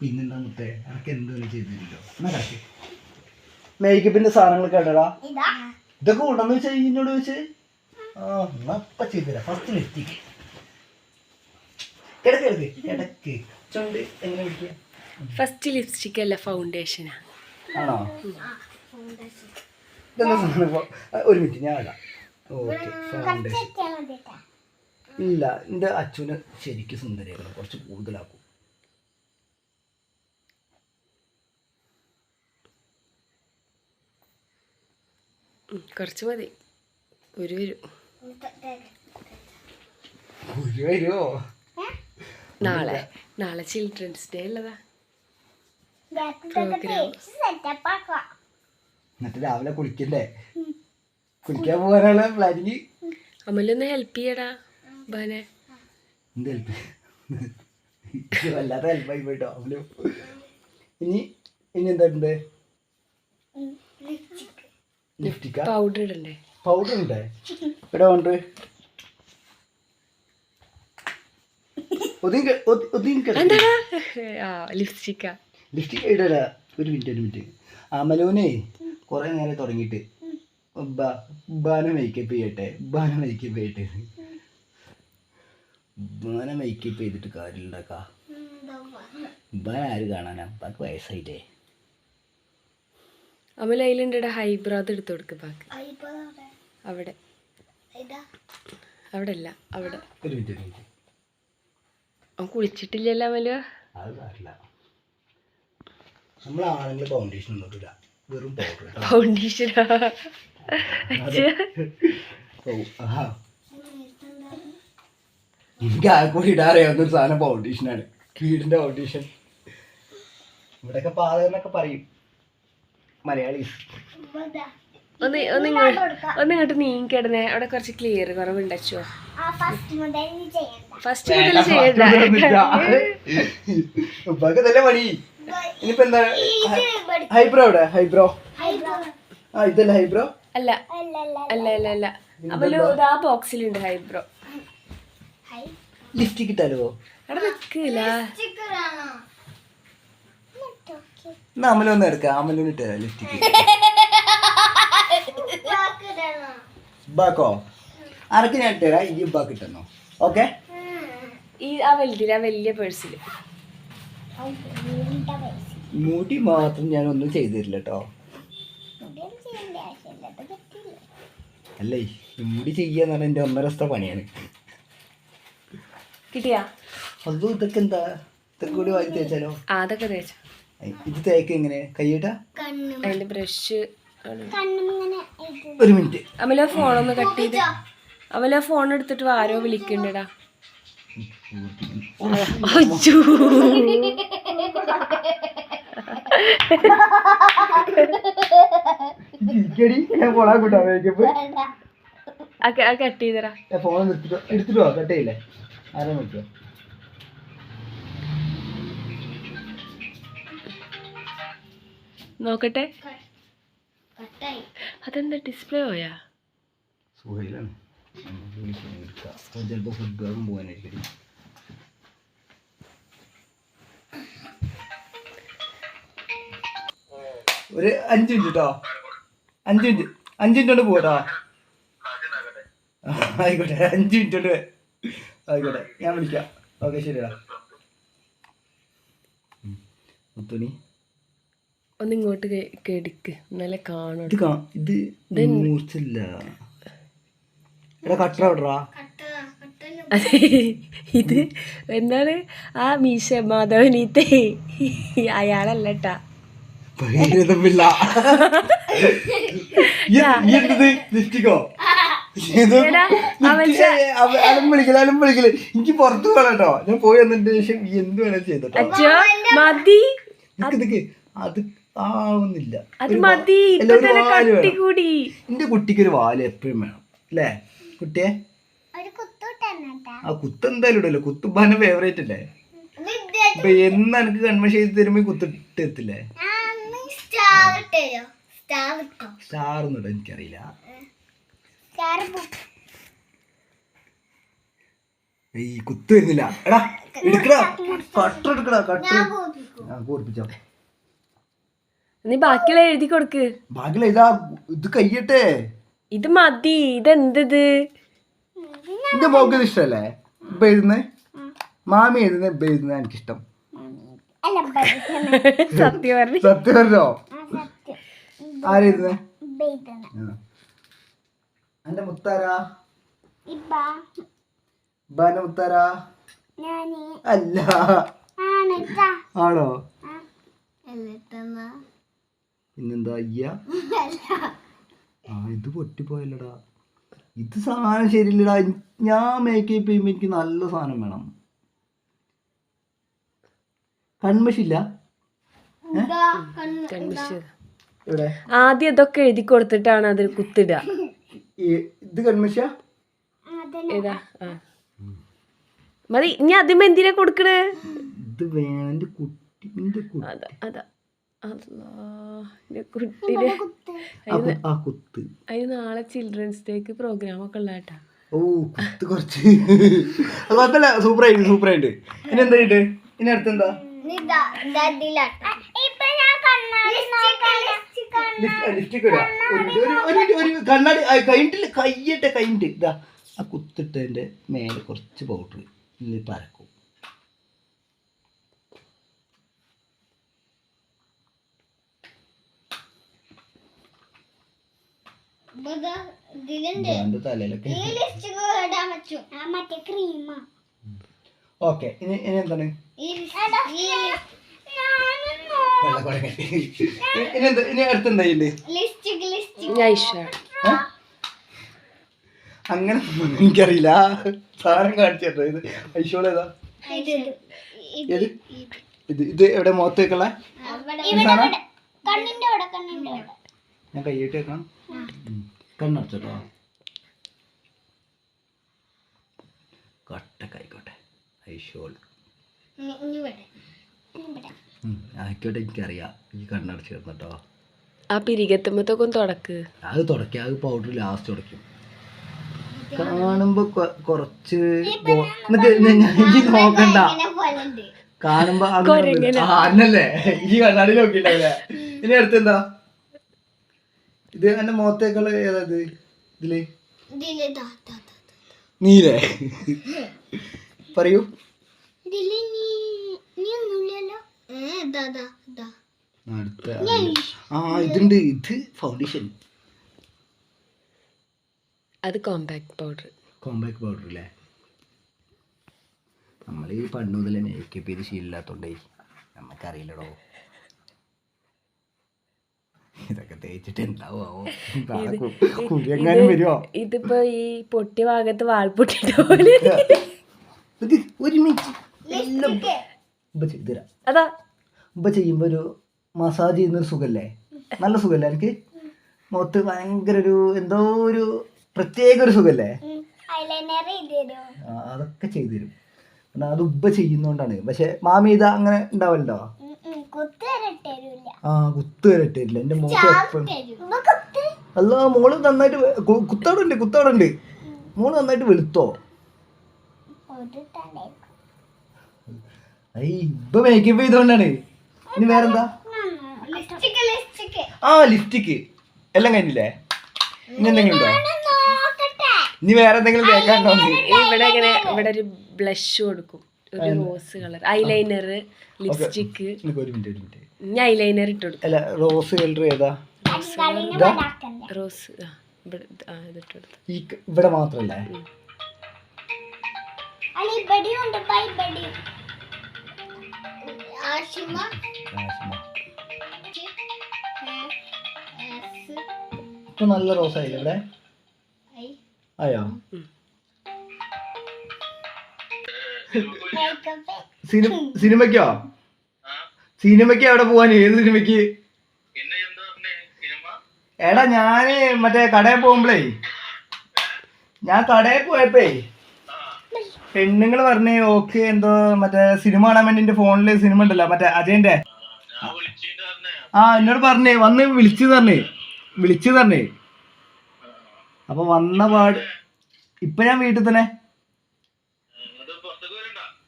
പിന്നെന്താ മുത്തേ? എനിക്ക് ചെയ്തില്ലോ എന്നാ മേക്കപ്പിന്റെ സാധനങ്ങളൊക്കെ ഇടടാ. ഇതൊക്കെ കൊണ്ടുവന്ന് വെച്ചാൽ വെച്ച്? ആ എന്നാ ഇപ്പൊ ചെയ്തുതരാം ഫസ്റ്റ് ലിഫ്റ്റിക്ക് കിടക്ക് കിടക്ക്. ഇടയ്ക്ക് ചുണ്ട് എങ്ങനെ പിടിക്കുക ഫസ്റ്റ് ലിപ്സ്റ്റിക് അല്ല ഫൗണ്ടേഷനാ ആണോ? ഒരു മിനിറ്റ് ഞാൻ ഓക്കെ ഫൗണ്ടേഷൻ. ഇല്ല എന്റെ അച്ഛന് ശരിക്കും സുന്ദരിയാക്കണം. കുറച്ച് കൂടുതലാക്കും. കുറച്ച് മതി. ഒരു വരും. ഒരു വരുമോ? നാളെ നാളെ ചിൽഡ്രൻസ് ഡേ ഉള്ളതാ. എന്നിട്ട് രാവിലെ കുളിക്കണ്ടേ? കുളിക്കാൻ പോകാനാണ് പ്ലാനിങ് അമലൊന്ന് ഹെൽപ്പ് ചെയ്യടാ. എന്ത് ഹെൽപ്പ് വല്ലാത്ത ഹെൽപ്പായി പോയിട്ടോ. അവൽ ഇനി ഇനി എന്തായിട്ടുണ്ട് ലിഫ്റ്റിക്ക പൗഡർ ഇടണ്ടേ? പൗഡർ ഉണ്ടേ ഇവിടെ ഉണ്ട് ലിപ്സ്റ്റിക്കാ ഇടല. ഒരു മിനിറ്റ് ഒരു മിനിറ്റ് അമലൂനെ കുറേ നേരം തുടങ്ങിയിട്ട് മേക്കപ്പ് ചെയ്യട്ടെ. ഉബ്ബാനെ മേക്കപ്പ് ചെയ്യട്ടെ. ഉബ്ബാനെ മേക്കപ്പ് ചെയ്തിട്ട് കാര്യമുണ്ടാക്കാ ഇവനാര് ആര് കാണാനാ? പാക്ക് വയസ്സായിട്ടേ അമല ലൈലിന്റെ ഹൈബ്രോ അത് എടുത്തു കൊടുക്ക് പാക്ക് അവിടെ. അവിടെ അല്ല അവിടെ. ഒരു മിനിറ്റ് ഒരു മിനിറ്റ്. അവൻ കുളിച്ചിട്ടില്ലല്ലോ അമല. അത് കാര്യമില്ല. നമ്മൾ ആണെങ്കിൽ ഫൗണ്ടേഷൻ ഒന്നും ഇടില്ല വെറും പൗഡർ ഫൗണ്ടേഷനാ എനിക്ക് ആകെ കൂടി ഇടാറിയാവുന്ന ഒരു സാധനം ഫൗണ്ടേഷനാണ് വീടിന്റെ ഫൗണ്ടേഷൻ ഇവിടെയൊക്കെ പാതകന്നൊക്കെ പറയും. മലയാളീസ്. ഒന്ന് ഒന്ന് ഇങ്ങോട്ട് ഒന്ന് ഇങ്ങോട്ട് നീങ്ങിക്കിടന്നേ. അവിടെ കുറച്ച് ക്ലിയർ കുറവുണ്ടോ ആ ഫസ്റ്റ് മുതൽ നീ ചെയ്യണ്ട. ഫസ്റ്റ് മുതൽ ചെയ്യണ്ട. ഉപ്പാക്ക് നല്ല പണി. ഇനിയിപ്പോ എന്താ? ഹൈബ്രോ എവിടെ ഹൈബ്രോ ആ ഇതല്ല ഹൈബ്രോ അല്ല. അല്ല അല്ല അല്ല. അല്ല അല്ല അമലു ഇത് ആ ബോക്സിലുണ്ട് ഹൈബ്രോ ലിഫ്റ്റിക്ക് സ്റ്റിക്കറാണോ എന്നാ അമലൊന്ന് എടുക്കാം അമലൊന്ന് ഇട്ടാ ലിഫ്റ്റിക്ക് ബാക്കോ ആർക്ക് ഞാൻ ഇട്ടുതരാം ഈ ബാക്ക് ഇട്ടെന്നോ? ഓക്കെ? ഈ ആ വലുതിൽ ആ വലിയ പേഴ്സിൽ മുടി മാത്രം ഞാൻ ഒന്നും ചെയ്തിട്ടില്ല തരില്ല കേട്ടോ അല്ലേ? മുടി ചെയ്യാന്ന് പറഞ്ഞാൽ എന്റെ ഒന്നര ദിവസത്തെ പണിയാണ്. കിട്ടിയാ? അതും ഇതൊക്കെ എന്താ ഇതൊക്കെ കൂടി വാരി തേച്ചാലോ? ആ അതൊക്കെ തേച്ചു. ഇത് തേക്ക് എങ്ങനെ? കൈയിട്ടാ കണ്ണും അതിന്റെ ബ്രഷ് കണ്ണും ഇങ്ങനെ ഇത് ഒരു മിനിറ്റ്. അമല ഫോണൊന്ന് കട്ട് ചെയ്ത്. അമല ഫോൺ എടുത്തിട്ട് ആരോ വിളിക്കണ്ടടാ. പോളാ കൂട്ടാ ചെയ്തടാ. ഫോൺ എടുത്തിട്ട് എടുത്തിട്ട് കട്ട് ചെയ്യില്ലേ? ആരാ നോക്കിയോ നോക്കട്ടെ. കട്ടായി. അതെന്താ ഡിസ്പ്ലേ പോയാ? സുഹൈലാണ്. ചിലപ്പോൾ വേഗം പോകാനായിരിക്കും. ഒരു അഞ്ച് മിനിറ്റ് കേട്ടോ അഞ്ച് മിനിറ്റ് അഞ്ച് മിനിറ്റ് കൊണ്ട് പോകട്ടോ ആയിക്കോട്ടെ അഞ്ച് മിനിറ്റ് കൊണ്ട് ആയിക്കോട്ടെ ഞാൻ വിളിക്കാം. ഓക്കെ ശരിടാ മുത്തുണി ഒന്ന് ഇങ്ങോട്ട് കേടിക്ക്. നല്ല എന്നാലേ കാണും ഇത് കാ ഇത് മൂർച്ചില്ല എടാ കട്ടറ വിടറാ ഇത് എന്താണ്? ആ മീശ മാധവനീത്തെ. അയാളല്ലട്ടാ. ഭൈരതമില്ല ലിഫ്റ്റിക്കോ എടാ, അവൻ അലം വിളിക്കല അലം വിളിക്കൽ. എനിക്ക് പുറത്ത് പോകണം കേട്ടോ. ഞാൻ പോയി വന്നതിന് ശേഷം എന്ത് വേണേലും ചെയ്തോട്ടോ മതി. നിക്ക് നിക്ക്. അത് ആവുന്നില്ല. എന്റെ കുട്ടിക്ക് ഒരു വാൽ എപ്പോഴും വേണം. അല്ലേ? കുട്ടിയെ? ആ കുത്ത് എന്തായാലും ഇടല്ലോ കുത്തുബാന്റെ ഫേവറേറ്റ് അല്ലേ? ഇപ്പൊ എന്ന് എനിക്ക് കൺവെൻഷൻ ചെയ്ത് തരുമ്പോ കുത്തിട്ട് എത്തില്ലേ സ്റ്റാർ ഒന്നും എനിക്കറിയില്ല. ഈ കുത്ത് വരുന്നില്ല. എടാ എടുക്കടാ. കട്ടർ എടുക്കടാ കട്ടർ ഞാൻ ഓർപ്പിച്ചോ നീ ബാക്കിയുള്ള എഴുതി കൊടുക്ക്. ബാക്കിയുള്ള ഇതാ ഇത് കയ്യട്ടെ. ഇത് മതി. ഇതെന്തത്? എന്റെ മോക്ക് ഇത് ഇഷ്ടല്ലേ? ഇപ്പൊ എഴുതുന്നേ? മാമി എഴുതുന്ന ഇപ്പൊ എഴുതുന്ന എനിക്കിഷ്ടം. അല്ല സത്യം പറഞ്ഞു. സത്യം പറഞ്ഞോ? ആരെഴുതുന്നേ? എന്റെ മുത്താരാ? ഇപ്പ. ബാന്റെ മുത്താരാ? അല്ല. ആണിട്ടാ ആണോ? പിന്നെന്താ അയ്യ? ആ ഇത് പൊട്ടിപ്പോയല്ലടാ. ഇത് സാധനം ശരിയില്ലടാ. ഞാൻ മേക്കപ്പ് ചെയ്യുമ്പോ എനിക്ക് നല്ല സാധനം വേണം. കൺമഷില്ല ആദ്യം ഇതൊക്കെ എഴുതി കൊടുത്തിട്ടാണ് അതിൽ കുത്തിടുക. ഇത് ഏതാ? ആ. മതി ഇനി അതിമ്മ എന്തിനാ കൊടുക്കണേ? ഇത് കുട്ടിന്റെ കുട്ടി കുട്ടിന് അതിന് നാളെ ചിൽഡ്രൻസ് ഡേക്ക് പ്രോഗ്രാം ഒക്കെ ഉള്ള ഓ കുത്ത് കുറച്ച്. അത് കുഴപ്പമില്ല സൂപ്പർ ആയിട്ട് സൂപ്പർ ആയിട്ട് ഇനി എന്താ ഇട്ട് ഇനി അടുത്തെന്താ? ഇപ്പൊ ഞാൻ കണ്ണാടി ഒരു ഒരു ഒരു. കണ്ണാടി ആ, കഴിഞ്ഞിട്ടില്ല കയ്യട്ടെ കഴിഞ്ഞിട്ട് ഇതാ ആ കുത്തിട്ടതിന്റെ മേലെ കുറച്ച് പൗഡർ ഇതിൽ പരക്കും. ഓക്കെ ഇനി ഇനി എന്താണ്? അങ്ങനെ എനിക്കറിയില്ല. സാധനം കാണിച്ചോ ഇത് ഐശോള ഏതാ? ഇത് ഇത്. ഇത് എവിടെ മുഖത്ത് വെക്കള ഞാൻ കൈയിട്ട് വെക്കണം. കണ്ണടച്ചോട്ടോ? കട്ടക്കായിക്കോട്ടെ ഐശോൾ ഇവിടെ. ആയിക്കോട്ടെ എനിക്കറിയാം. ഈ കണ്ണടച്ച് കിടന്നട്ടോ. ആ പിരികത്തുമ്പത്തൊക്കെ തുടക്ക്. അത് തുടക്കി. അത് പൗഡർ ലാസ്റ്റ് തുടക്കും കാണുമ്പോ കുറച്ച് ഈ നോക്കണ്ട. കാണുമ്പോ അങ്ങനെ അന്നല്ലേ ഈ കണ്ണാടി നോക്കിട്ടല്ലേ ഇനി അടുത്തെന്താ? ഇത് എന്റെ മുഖത്തേക്കുള്ള ഏതാ ഇത് ഇതിൽ നീലേ. പറയൂ. നീ നീ ഒന്നുമില്ലല്ലോ. അടുത്ത ആ ഇതുണ്ട്. ഇത് ഫൗണ്ടേഷൻ അത് കോമ്പാക്ട് പൗഡർ കോമ്പാക്ട് പൗഡർ അല്ലേ നമ്മൾ ഈ പണ്ട് മുതൽ മേക്കപ്പ് ചെയ്ത് ശീലമില്ലാത്തോണ്ടേ നമുക്കറിയില്ലടോ. ഇതൊക്കെ തേച്ചിട്ട് എന്താവോ കുടി എങ്ങാനും വരുമോ ഇതിപ്പോ ഈ പൊട്ടിയ ഭാഗത്ത് വാൾപൊട്ടിട്ട പോലെ. ഒരു മിനിറ്റ്. എല്ലാം ചെയ്തു തരാം. അതാ. ഇപ്പൊ ചെയ്യുമ്പോ ഒരു മസാജ് ചെയ്യുന്നൊരു സുഖല്ലേ? നല്ല സുഖല്ലേ എനിക്ക് മുഖത്ത് ഭയങ്കര ഒരു എന്തോ ഒരു പ്രത്യേക ഒരു ആ, അതൊക്കെ ചെയ്തു തരും. കാരണം അത് ഉപ്പ ചെയ്യുന്നോണ്ടാണ്. പക്ഷെ മാമി ഇത് അങ്ങനെ ഉണ്ടാവല്ലോ ആ കുത്ത് വരെ ഇട്ടില്ല എന്റെ മോക്ക് എപ്പോഴും. തരും. കുത്ത്. അല്ല മോൾ നന്നായിട്ട് കുത്തോടുണ്ട് കുത്തോടുണ്ട്. കുത്തവിടെ ഉണ്ട് കുത്തവിടെ ഉണ്ട് മോൾ നന്നായിട്ട് വെളുത്തോ? ഇപ്പൊ മേക്കപ്പ് ചെയ്തോണ്ടാണ്. ഇനി വേറെന്താ? ആ ലിപ്സ്റ്റിക്ക്. എല്ലാം കഴിഞ്ഞില്ലേ? ഇനി എന്തെങ്കിലും ഉണ്ടോ? നോക്കട്ടെ. ഇനി വേറെ എന്തെങ്കിലും തേക്കാണ്ടോ ഇവിടെ ഇങ്ങനെ ഇവിടെ ഒരു ബ്ലഷ് കൊടുക്കും. ഒരു റോസ് കളർ ഐലൈനർ ലിപ്സ്റ്റിക്ക് ഒരു മിനിറ്റ് ഒരു മിനിറ്റ് ഇനി ഐലൈനർ ഇട്ട് കൊടുക്കും. അല്ല റോസ് കളർ ഏതാ? റോസ് ആ ഇവിടെ ഇവിടെ മാത്രല്ലേ? അല്ല ഇവിടെയും ഉണ്ട് ബൈ ഇവിടെയും ആഷിമ. എസ്. ഇപ്പൊ നല്ല റോസ് ആയില്ലേ ഇവിടെ ഐ. ആയോ? സിനിമയ്ക്കോ? സിനിമയ്ക്ക് എവിടെ പോവാൻ? ഏത് സിനിമയ്ക്ക്? എടാ ഞാൻ മറ്റേ കടയിൽ പോകുമ്പളേ ഞാൻ കടയിൽ പോയപ്പേ പെണ്ണുങ്ങൾ പറഞ്ഞേ ഓക്കെ എന്തോ മറ്റേ സിനിമ കാണാൻ വേണ്ടി എന്റെ ഫോണിൽ സിനിമ ഉണ്ടല്ലോ മറ്റേ അജയന്റെ ആ എന്നോട് പറഞ്ഞേ വന്ന് വിളിച്ചു തന്നെ വിളിച്ചു തന്നെ അപ്പൊ വന്ന പാട് ഇപ്പൊ ഞാൻ വീട്ടിൽ തന്നെ.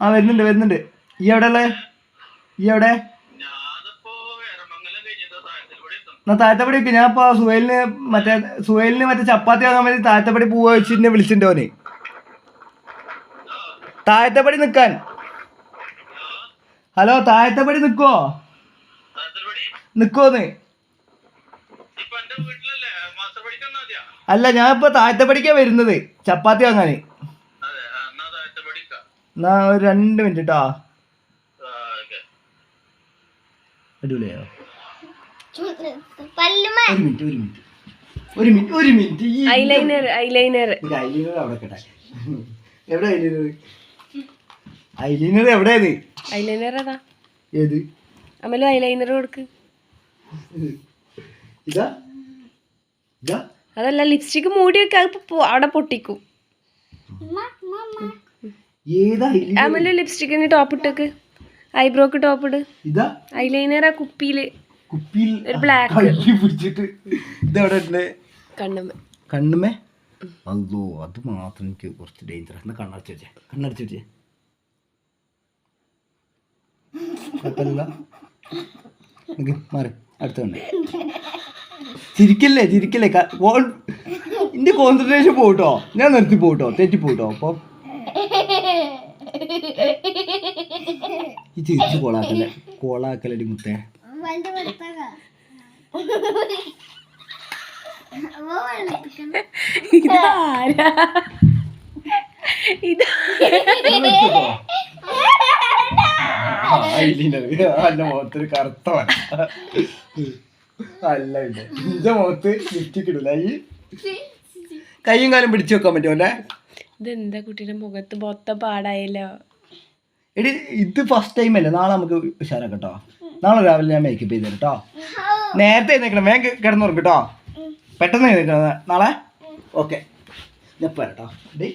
ആ വരുന്നുണ്ട് വരുന്നുണ്ട്. ഈ എവിടെ ഉള്ളേ? ഈ എവിടെ? എന്നാ താഴത്തപ്പടി ഞാൻ ഇപ്പൊ സുഹേലിന് മറ്റേ സുഹേലിന് മറ്റേ ചപ്പാത്തി വാങ്ങാൻ വേണ്ടി താഴത്തപ്പടി പോവാ വെച്ചിട്ട് വിളിച്ചിട്ടുണ്ട് ഓന്. താഴത്തപ്പടി നിൽക്കാൻ. ഹലോ താഴത്തെപ്പടി നിക്കോ നിക്കോന്ന് അല്ല ഞാൻ ഇപ്പൊ താഴത്തെപ്പടിക്കാ വരുന്നത്. ചപ്പാത്തി വാങ്ങാന് എന്നാ ഒരു രണ്ട് മിനിറ്റ് കേട്ടോ അടിപൊളിയായോ? ഒരു മിനിറ്റ് ഒരു മിനിറ്റ്. ഒരു മിനിറ്റ് ഒരു മിനിറ്റ്. ഐലൈനർ ഐലൈനർ ഒരു ഐലീനർ അവിടെ കേട്ടെ എവിടെ ഐലീനർ ഐലീനർ എവിടെയാണ് ഐലൈനർ ഏതാ? ഏത്? അമലു ഐലൈനർ കൊടുക്ക്. ഇതാ? ഇതാ? അതല്ല ലിപ്സ്റ്റിക് മൂടി പൊ- അവിടെ പൊട്ടിക്കും. അമലു ലിപ്സ്റ്റിക്കിന് ടോപ്പ് ഇട്ടേക്ക്. ഐബ്രോക്ക് ടോപ്പ് ഇട്. ഇതാ? ഐലൈനർ ആ കുപ്പിയിൽ. കുപ്പിയിൽ ഒരു ബ്ലാക്ക് പിടിച്ചിട്ട് ഇതെവിടെ ഉണ്ട് കണ്ണുമ്മ കണ്ണുമേ അതോ അത് മാത്രം എനിക്ക് കുറച്ച് ഡേഞ്ചർ എന്നാ കണ്ണടച്ച് വെച്ചേ. കണ്ണടച്ച് വെച്ചേ. കുഴപ്പമില്ല നിക്ക്, മാറ് അടുത്ത ചിരിക്കല്ലേ ചിരിക്കല്ലേ ഇന്റെ കോൺസെൻട്രേഷൻ പോട്ടോ ഞാൻ നിർത്തി പോട്ടോ തെറ്റി പോട്ടോ അപ്പൊ ഈ ചിരിച്ചു കോളാക്കല്ലേ കോളാക്കലടി മുത്തേ ഇതാരാ ഇത് അല്ല മുഖത്തൊരു അല്ല ഇല്ല ഇന്റെ മുഖത്ത് ഇടില്ല ഈ കൈയും കാലും പിടിച്ചു വെക്കാൻ പറ്റുമല്ലേ ഇതെന്താ കുട്ടിയുടെ മുഖത്ത് മൊത്തം പാടായല്ലോ. എടി ഇത് ഫസ്റ്റ് ടൈം അല്ലേ? നാളെ നമുക്ക് ഉഷാറാക്കാം കേട്ടോ നാളെ രാവിലെ ഞാൻ മേക്കപ്പ് ചെയ്ത് കേട്ടോ നേരത്തെ എഴുന്നേക്കണം വേഗം കിടന്നുറക്കും കേട്ടോ പെട്ടെന്ന് എഴുന്നേക്കണം നാളെ? ഓക്കെ ഞാൻ പോരാട്ടോ ഡേ